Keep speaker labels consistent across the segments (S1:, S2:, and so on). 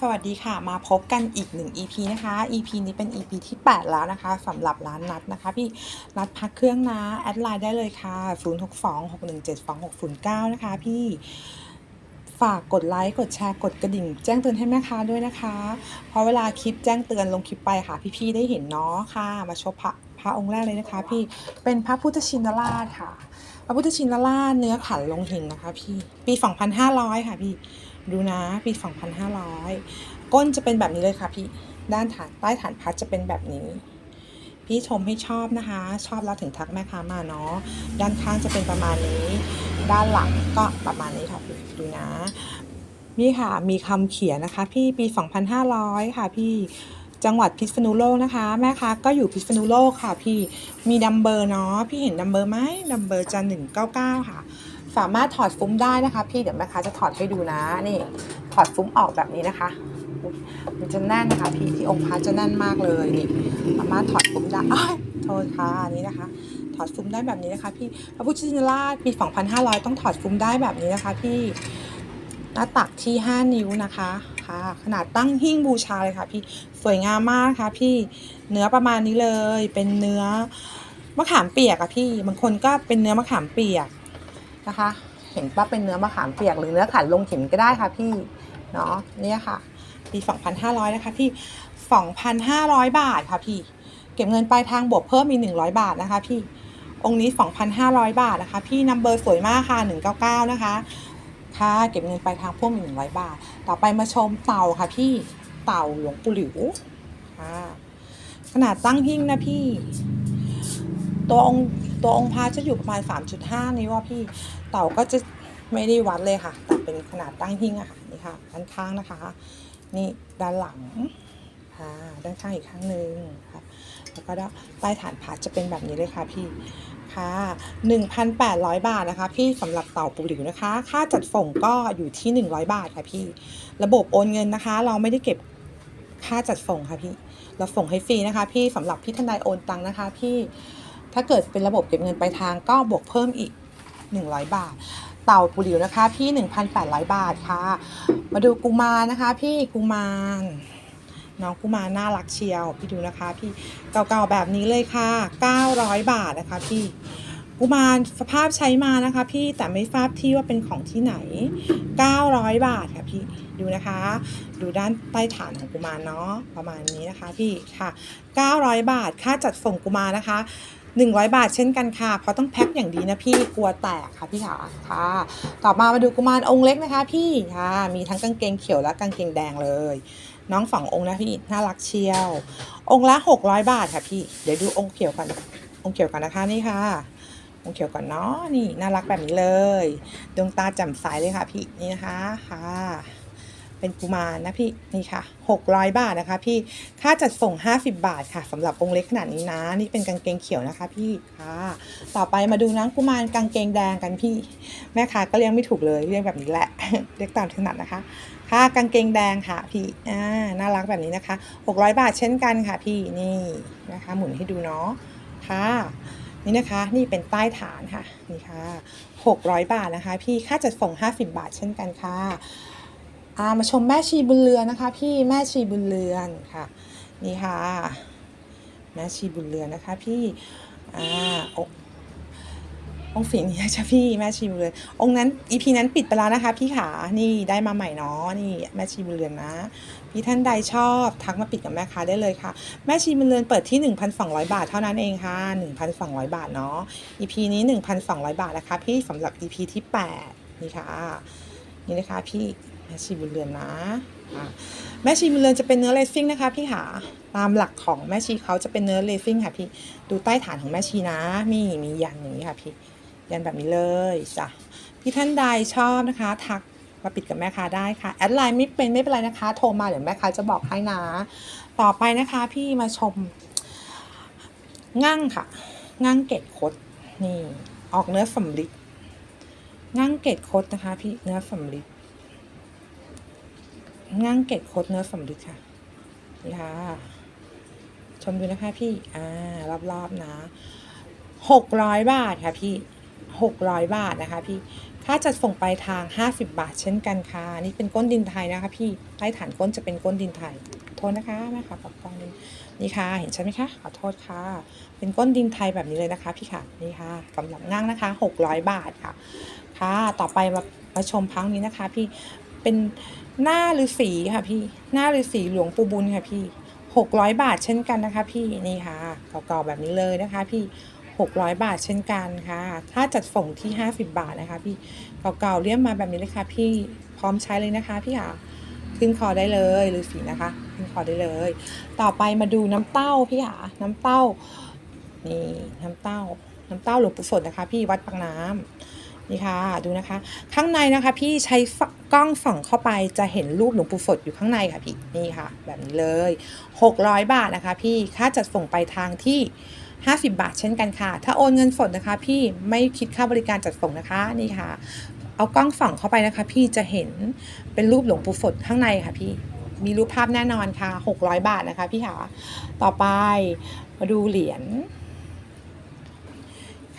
S1: สวัสดีค่ะ มาพบกันอีกหนึ่ง EP นะคะ EP นี้เป็น EP ที่ 8 แล้วนะคะสำหรับร้านนัดนะคะ พี่นัดพักเครื่องนะ แอดไลน์ได้เลยค่ะ 0 6 2 6 1 7 2 6 0 9 นะคะ พี่ฝากกดไลค์กดแชร์กดกระดิ่ง แจ้งเตือนให้แม่ค้าด้วยนะคะ เพราะเวลาคลิปแจ้งเตือนลงคลิปไปค่ะ พี่ๆได้เห็นเนาะค่ะ มาชมพระพระองค์แรกเลยนะคะ พี่เป็นพระพุทธชินราชค่ะ พระพุทธชินราชเนื้อขันลงหินนะคะ พี่ปี 2,500 ค่ะพี่ ดูนะปี 2,500 ก้นจะเป็นแบบนี้เลยค่ะพี่ ด้านฐานใต้ฐานพัดจะเป็นแบบนี้ พี่ชมให้ชอบนะคะ ชอบแล้วถึงทักแม่ค้ามาเนาะ ด้านข้างจะเป็นประมาณนี้ ด้านหลังก็ประมาณนี้ค่ะพี่ดูนะนี่ค่ะ มีคำเขียนนะคะ พี่ปี 2,500 ค่ะพี่จังหวัดพิษณุโลกนะคะ แม่ค้าก็อยู่พิษณุโลกค่ะ พี่มีดัมเบอร์เนาะพี่เห็นดัมเบอร์ไหมดัมเบอร์จะ199 ค่ะ สามารถถอดฟุ้มได้นะคะ พี่เดี๋ยวแม่ค้าจะถอดให้ดูนะนี่ถอดฟุ้มออกแบบนี้นะคะ มันจะแน่นนะคะ พี่ที่องค์พระจะแน่นมากเลยนี่สามารถถอดฟุ้มได้อ้ยโทษค่ะอันนี้นะคะ ถอดฟุ้มได้แบบนี้นะคะ พี่พระพุทธชินราชปี 2,500 ต้องถอดฟุ้มได้แบบนี้นะคะ พี่หน้าตักที่ 5 นิ้วนะคะค่ะขนาดตั้งหิ้งบูชาเลยค่ะ พี่สวยงามมากค่ะ พี่เนื้อประมาณนี้เลยเป็นเนื้อมะขามเปียกอะพี่บางคนก็เป็นเนื้อมะขามเปียก นะคะ เห็นว่าเป็นเนื้อมะขามเปียกหรือเนื้อขันลงหินก็ได้ค่ะพี่เนาะเนี่ยค่ะปี2,500นะคะพี่2,500 บาทค่ะพี่ เก็บเงินปลายทางบวกเพิ่มมี100 บาทนะคะพี่องค์นี้ 2,500 บาทนะคะ พี่นัมเบอร์สวยมากค่ะ 199 นะคะ ค่ะ เก็บเงินปลายทางเพิ่มอีก100 บาท ต่อไปมาชมเต่าค่ะพี่ เต่าหลวงปู่หลิว ค่ะ ขนาดตั้งหิ้งนะพี่ ตัวองค์ ตัวองค์พระจะอยู่ประมาณ 3.5 นิ้วอะพี่เต่าก็จะไม่ได้วัดเลยค่ะ แต่เป็นขนาดตั้งหิ้งอะค่ะนี่ค่ะด้านข้างนะคะ นี่ด้านหลังค่ะด้านข้างอีกข้างหนึ่งค่ะแล้วก็ด้านใต้ฐานพระจะเป็นแบบนี้เลยค่ะพี่ค่ะ 1,800 บาทนะคะ พี่สำหรับเต่าปูหลิวนะคะ ค่าจัดส่งก็อยู่ที่ 100 บาทค่ะพี่ ระบบโอนเงินนะคะ เราไม่ได้เก็บค่าจัดส่งค่ะพี่ เราส่งให้ฟรีนะคะ พี่สำหรับพี่ทนายโอนตังค์นะคะ พี่ ถ้าเกิดเป็นระบบเก็บเงินปลายทางก็บวกเพิ่มอีก 100 บาท เต่าปูหลิวนะคะพี่ 1,800 บาทค่ะ มาดูกุมารนะคะ พี่กุมารน้องกุมารน่ารักเชียว พี่ดูนะคะ พี่เก่าๆแบบนี้เลยค่ะ 900 บาทนะคะพี่กุมารสภาพใช้มานะคะ พี่แต่ไม่ทราบที่ว่าเป็นของที่ไหน 900 บาทค่ะพี่ดูนะคะ ดูด้านใต้ฐานของกุมารเนาะประมาณนี้นะคะพี่ค่ะ 900 บาทค่าจัดส่งกุมารนะคะ 100 บาทเช่นกันค่ะ เพราะต้องแพ็คอย่างดีนะพี่กลัวแตกค่ะพี่ขาค่ะ ต่อมามาดูกุมารองค์เล็กนะคะ พี่ค่ะ มีทั้งกางเกงเขียวและกางเกงแดงเลย น้องสององค์นะพี่น่ารักเชียว องค์ละ 600 บาทค่ะพี่ เดี๋ยวดูองค์เขียวก่อนองค์เขียวก่อนนะคะนี่ค่ะองค์เขียวก่อนเนาะนี่น่ารักแบบนี้เลย ดวงตาแจ่มใสเลยค่ะพี่นี่นะคะค่ะ เป็นกุมารนะพี่นี่ค่ะ 600 บาทนะคะ พี่ค่าจัดส่ง 50 บาทค่ะสำหรับองค์เล็กขนาดนี้นะนี่เป็นกางเกงเขียวนะคะ พี่ค่ะ ต่อไปมาดูน้องกุมารกางเกงแดงกันพี่ แม่ค้าก็เรียกไม่ถูกเลยเรียกแบบนี้แหละเรียกตามถนัดนะคะค่ะกางเกงแดงค่ะพี่อ่าน่ารักแบบนี้นะคะ 600 บาทเช่นกันค่ะ พี่นี่นะคะ หมุนให้ดูเนาะค่ะนี่นะคะนี่เป็นใต้ฐานค่ะนี่ค่ะ 600 บาทนะคะ พี่ค่าจัดส่ง 50 บาทเช่นกันค่ะามาชมแม่ชีบุญเรือนนะคะ พี่แม่ชีบุญเรือนค่ะ นี่ค่ะ แม่ชีบุญเรือนนะคะ พี่อ่าองค์องค์ฝีนี้ใช่พี่แม่ชีบุญเรือนองค์นั้นอีพีนั้นปิดไปแล้วนะคะ พี่ขานี่ได้มาใหม่เนาะนี่แม่ชีบุญเรือนนะพี่ท่านใดชอบทักมาปิดกับแม่ค้าได้เลยค่ะ แม่ชีบุญเรือนเปิดที่ 1,200 บาทเท่านั้นเองค่ะ1,200 บาทเนาะ EP นี้ 1,200 บาทนะคะ พี่สำหรับ EP ที่ 8 นี่ค่ะ นี่นะคะพี่ แม่ชีบุญเรือนนะแม่ชีบุญเรือนจะเป็นเนื้อเลซิ่งนะคะพี่ขาตามหลักของแม่ชีเขาจะเป็นเนื้อเลซิ่งค่ะพี่ดูใต้ฐานของแม่ชีนะ มีมียันอย่างนี้ค่ะพี่ยันแบบนี้เลยจ้ะพี่ท่านใดชอบนะคะ ทักมาปิดกับแม่ค้าได้ค่ะแอดไลน์ไม่เป็นไม่เป็นไรนะคะ โทรมาเดี๋ยวแม่ค้าจะบอกให้นะ ต่อไปนะคะพี่มาชมงั่งค่ะงั่งเกตคดนี่ออกเนื้อสำลิดงั่งเกตคดนะคะ พี่เนื้อสำลิด งั่งเกตคดเนื้อสำลิดค่ะนี่ค่ะชมดูนะคะพี่ อ่ารอบๆนะหกร้อยบาทค่ะพี่หกร้อยบาทนะคะพี่ ค่าจัดส่งปลายทาง50บาทเช่นกันค่ะ นี่เป็นก้นดินไทยนะคะ พี่ใต้ฐานก้นจะเป็นก้นดินไทย โทษนะคะแม่ค่ะปรับกล้องนิดนี่ค่ะ เห็นใช่ไหมคะ ขอโทษค่ะ เป็นก้นดินไทยแบบนี้เลยนะคะ พี่ค่ะ นี่ค่ะสำหรับง่างนะคะ600บาทค่ะ ค่ะ ต่อไปมามาชมพังนี้นะคะ พี่ เป็นหน้าฤาษีค่ะพี่ หน้าฤาษีหลวงปู่บุญค่ะพี่600บาทเช่นกันนะคะ พี่นี่ค่ะเก่าๆแบบนี้เลยนะคะ พี่600บาทเช่นกันค่ะ ถ้าจัดส่งที่50บาทนะคะ พี่เก่าๆเรียบมาแบบนี้เลยค่ะ พี่พร้อมใช้เลยนะคะ พี่ค่ะขึ้นคอได้เลยฤาษีนะคะขึ้นคอได้เลย ต่อไปมาดูน้ำเต้าพี่ค่ะน้ำเต้านี่น้ำเต้า น้ำเต้าหลวงปู่สดนะคะ พี่วัดปากน้ำ นี่ค่ะดูนะคะ ข้างในนะคะ พี่ใช้กล้องส่องเข้าไปจะเห็นรูปหลวงปู่สดอยู่ข้างในค่ะพี่นี่ค่ะ แบบนี้เลย 600 บาทนะคะ พี่ค่าจัดส่งไปทางที่ 50 บาทเช่นกันค่ะ ถ้าโอนเงินสดนะคะ พี่ไม่คิดค่าบริการจัดส่งนะคะนี่ค่ะ เอากล้องส่องเข้าไปนะคะ พี่จะเห็นเป็นรูปหลวงปู่สดข้างในค่ะพี่มีรูปภาพแน่นอนค่ะ 600 บาทนะคะพี่ค่ะต่อไปมาดูเหรียญ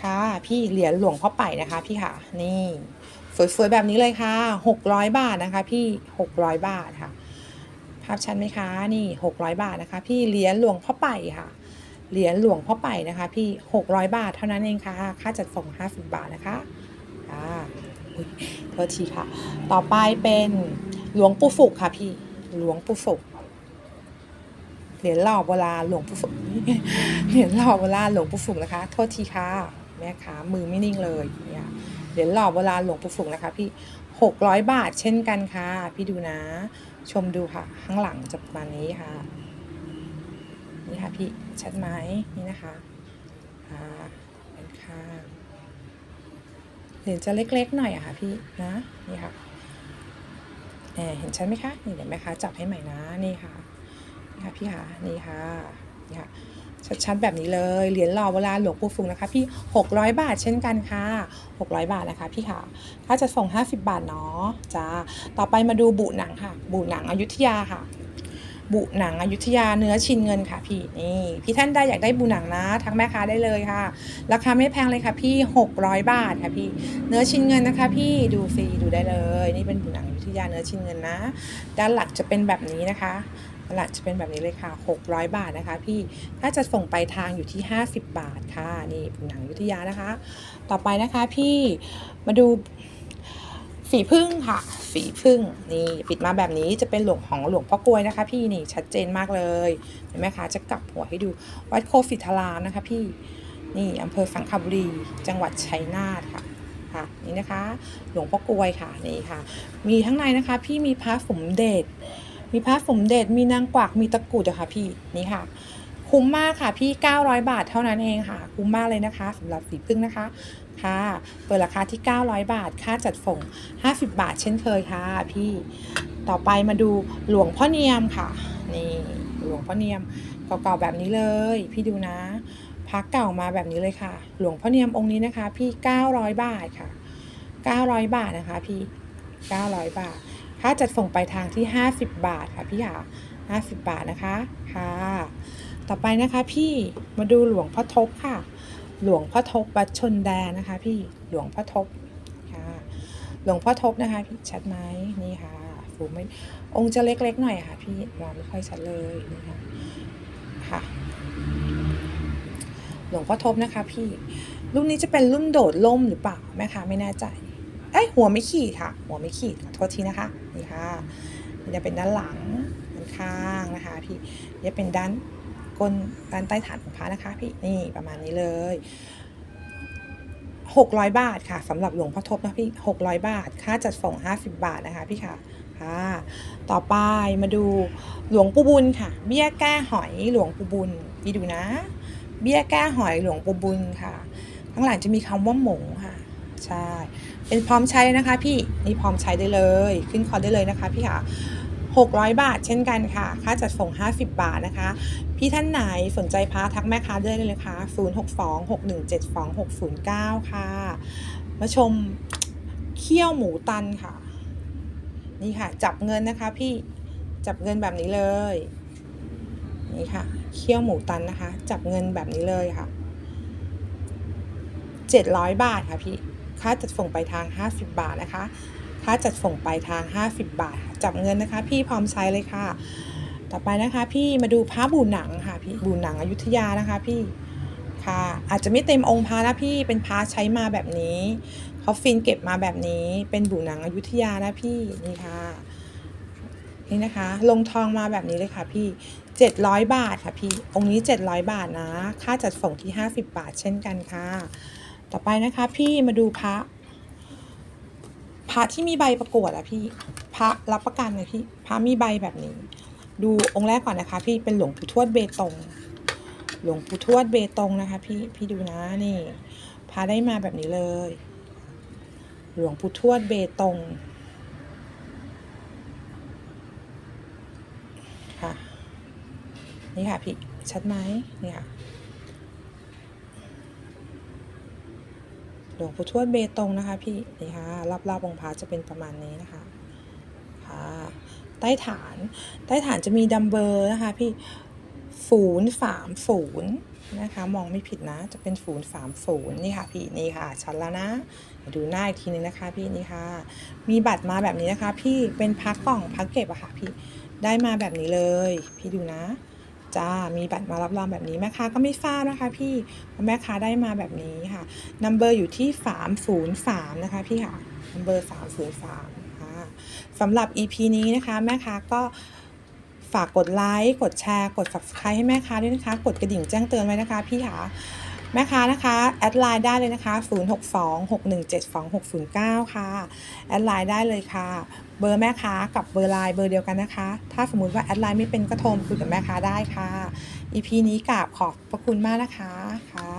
S1: ค่ะ พี่เหรียญหลวงพ่อไปนะคะพี่ค่ะ นี่สวยๆแบบนี้เลยค่ะ600บาทนะคะพี่600บาทค่ะ ภาพชัดไหมคะนี่600บาทนะคะ พี่เหรียญหลวงพ่อไปค่ะเหรียญหลวงพ่อไปนะคะ พี่600บาทเท่านั้นเองค่ะ ค่าจัดส่ง50บาทนะคะอ่าโทษทีค่ะ ต่อไปเป็นหลวงปู่ฝุกค่ะพี่หลวงปู่ฝุกเหรียญหล่อโบราณหลวงปู่ฝุกเหรียญหล่อโบราณหลวงปู่ฝุกนะคะ โทษทีค่ะ แม่ค้ามือไม่นิ่งเลยเนี่ยเหรียญหล่อโบราณหลวงปู่ฝุกนะคะพี่หกร้อยบาทเช่นกันค่ะ พี่ดูนะ ชมดูค่ะ ข้างหลังจะประมาณนี้ค่ะ นี่ค่ะพี่ชัดไหมนี่นะคะอ่าเป็นค่ะเหรียญจะเล็กๆหน่อยอะค่ะพี่นะนี่ค่ะเห็นชัดไหมคะนี่เดี๋ยวแม่ค้าจับให้ใหม่นะนี่ค่ะนี่ค่ะพี่ค่ะนี่ค่ะนี่ค่ะ ชัดๆแบบนี้เลย เหรียญหล่อโบราณหลวงปู่ฟุงนะคะ พี่ 600 บาทเช่นกันค่ะ 600 บาทนะคะพี่ค่ะถ้าจะส่ง 50 บาทเนาะจ้าต่อไปมาดูบุหนังค่ะ บุหนังอยุธยาค่ะ บุหนังอยุธยาเนื้อชินเงินค่ะพี่นี่พี่ท่านได้อยากได้บุหนังนะทักแม่ค้าได้เลยค่ะ ราคาไม่แพงเลยค่ะพี่ 600 บาทค่ะพี่ เนื้อชิ้นเงินนะคะ พี่ดูฟรีดูได้เลย นี่เป็นบุหนังอยุธยาเนื้อชิ้นเงินนะ ด้านหลักจะเป็นแบบนี้นะคะ หลักจะเป็นแบบนี้เลยค่ะ 600 บาทนะคะ พี่ถ้าจะส่งไปทางอยู่ที่ 50 บาทค่ะนี่บุหนังยุทธยานะคะ ต่อไปนะคะพี่มาดูฝีพึ่งค่ะ ฝีพึ่งนี่ปิดมาแบบนี้จะเป็นหลวงของหลวงพ่อกลวยนะคะ พี่นี่ชัดเจนมากเลยเห็นไหมคะจะกลับหัวให้ดูวัดโคฟิทารานะคะ พี่นี่อำเภอสังขบุรี จังหวัดชัยนาทค่ะค่ะนี่นะคะ หลวงพ่อกลวยค่ะนี่ค่ะ มีทั้งในนะคะ พี่มีพระสมเด็จ มีพระสมเด็จมีนางกวักมีตะกุดอะค่ะพี่นี่ค่ะ คุ้มมากค่ะพี่ 900 บาทเท่านั้นเองค่ะ คุ้มมากเลยนะคะสำหรับสีพึ่งนะคะค่ะเปิดราคาที่ 900 บาท ค่าจัดส่ง 50 บาทเช่นเคยค่ะ พี่ต่อไปมาดูหลวงพ่อเนียมค่ะนี่หลวงพ่อเนียมเก่าๆแบบนี้เลย พี่ดูนะพักเก่ามาแบบนี้เลยค่ะ หลวงพ่อเนียมองค์นี้นะคะ พี่ 900 บาทค่ะ 900 บาทนะคะ พี่ 900 บาท ค่าจัดส่งไปทางที่ 50 บาทค่ะพี่ค่ะ50 บาทนะคะค่ะ ต่อไปนะคะพี่มาดูหลวงพ่อทบค่ะ หลวงพ่อทบวัดชนแดนนะคะ พี่หลวงพ่อทบค่ะ หลวงพ่อทบนะคะพี่ชัดไหมนี่ค่ะฟูไม่องค์จะเล็กๆหน่อยค่ะ พี่มองไม่ค่อยชัดเลยนี่ค่ะค่ะ หลวงพ่อทบนะคะ พี่รุ่นนี้จะเป็นรุ่นโดดล่มหรือเปล่าแม่คะไม่แน่ใจ เอ้ยหัวไม่ขีดค่ะ หัวไม่ขีดขอโทษทีนะคะนี่ค่ะนี่จะเป็นด้านหลังด้านข้างนะคะ พี่นี่เป็นด้านก้นด้านใต้ฐานของพระนะคะพี่นี่ประมาณนี้เลย600 บาทค่ะสำหรับหลวงพ่อทบนะพี่600 บาท ค่าจัดส่ง 50 บาทนะคะพี่ค่ะค่ะต่อไปมาดูหลวงปู่บุญค่ะ เบี้ยแก้หอยหลวงปู่บุญพี่ดูนะ เบี้ยแก้หอยหลวงปู่บุญค่ะ ข้างหลังจะมีคำว่าหมงค่ะ ใช่ เป็นพร้อมใช้นะคะ พี่นี่พร้อมใช้ได้เลย ขึ้นคอได้เลยนะคะพี่ค่ะ600 บาทเช่นกันค่ะ ค่าจัดส่ง 50 บาทนะคะ พี่ท่านไหนสนใจพาทักแม่ค้าได้เลยนะคะ0626172609 ค่ะ มาชมเขี้ยวหมูตันค่ะ นี่ค่ะ จับเงินนะคะ พี่จับเงินแบบนี้เลย นี่ค่ะเขี้ยวหมูตันนะคะ จับเงินแบบนี้เลยค่ะ 700 บาทค่ะพี่ ค่าจัดส่งไปลายทาง 50 บาทนะคะ ค่าจัดส่งไปลายทาง 50 บาท จับเงินนะคะ พี่พร้อมใช้เลยค่ะ ต่อไปนะคะพี่มาดูพระบูหนังค่ะพี่บูหนังอยุธยานะคะพี่ค่ะอาจจะไม่เต็มองค์พระนะพี่เป็นพระใช้มาแบบนี้เขาฟินเก็บมาแบบนี้เป็นบูหนังอยุธยานะพี่นี่ค่ะนี่นะคะ ลงทองมาแบบนี้เลยค่ะพี่700 บาทค่ะพี่องค์นี้ 700 บาทนะ ค่าจัดส่งที่ 50 บาทเช่นกันค่ะ ต่อไปนะคะ พี่มาดูพระพระที่มีใบประกวดอะพี่พระรับประกันเลยพี่พระมีใบแบบนี้ ดูองค์แรกก่อนนะคะ พี่เป็นหลวงปู่ทวดเบตง หลวงปู่ทวดเบตงนะคะ พี่พี่ดูนะนี่พระได้มาแบบนี้เลย หลวงปู่ทวดเบตงค่ะนี่ค่ะพี่ชัดไหมนี่ค่ะ หลวงปู่ทวดเบตงนะคะพี่นี่ค่ะรอบๆองค์พระจะเป็นประมาณนี้นะคะค่ะใต้ฐานใต้ฐานจะมีดัมเบอร์นะคะพี่ศูนสามศูนนะคะมองไม่ผิดนะจะเป็นศูนสามศูนนี่ค่ะพี่นี่ค่ะชัดแล้วนะดูหน้าอีกทีนึงนะคะพี่นี่ค่ะ มีบัตรมาแบบนี้นะคะ พี่เป็นพักกล่องพักเก็บอะค่ะพี่ได้มาแบบนี้เลย พี่ดูนะ จ้า มีบัตรมารับรองแบบนี้แม่ค้าก็ไม่ทราบนะคะพี่แม่ค้าได้มาแบบนี้ค่ะนัมเบอร์อยู่ที่สามศูนย์สามนะคะพี่ค่ะนัมเบอร์สามศูนย์สามค่ะสำหรับ EP นี้นะคะ แม่ค้าก็ฝากกดไลค์ กดแชร์ กด subscribe ให้แม่ค้าด้วยนะคะ กดกระดิ่งแจ้งเตือนไว้นะคะพี่ค่ะ แม่ค้านะคะแอดไลน์ได้เลยนะคะ 0626172609 ค่ะแอดไลน์ได้เลยค่ะ เบอร์แม่ค้ากับเบอร์ไลน์เบอร์เดียวกันนะคะ ถ้าสมมติว่าแอดไลน์ไม่เป็นก็โทรคุยกับแม่ค้าได้ค่ะ EP นี้กราบขอบพระคุณมากนะคะค่ะ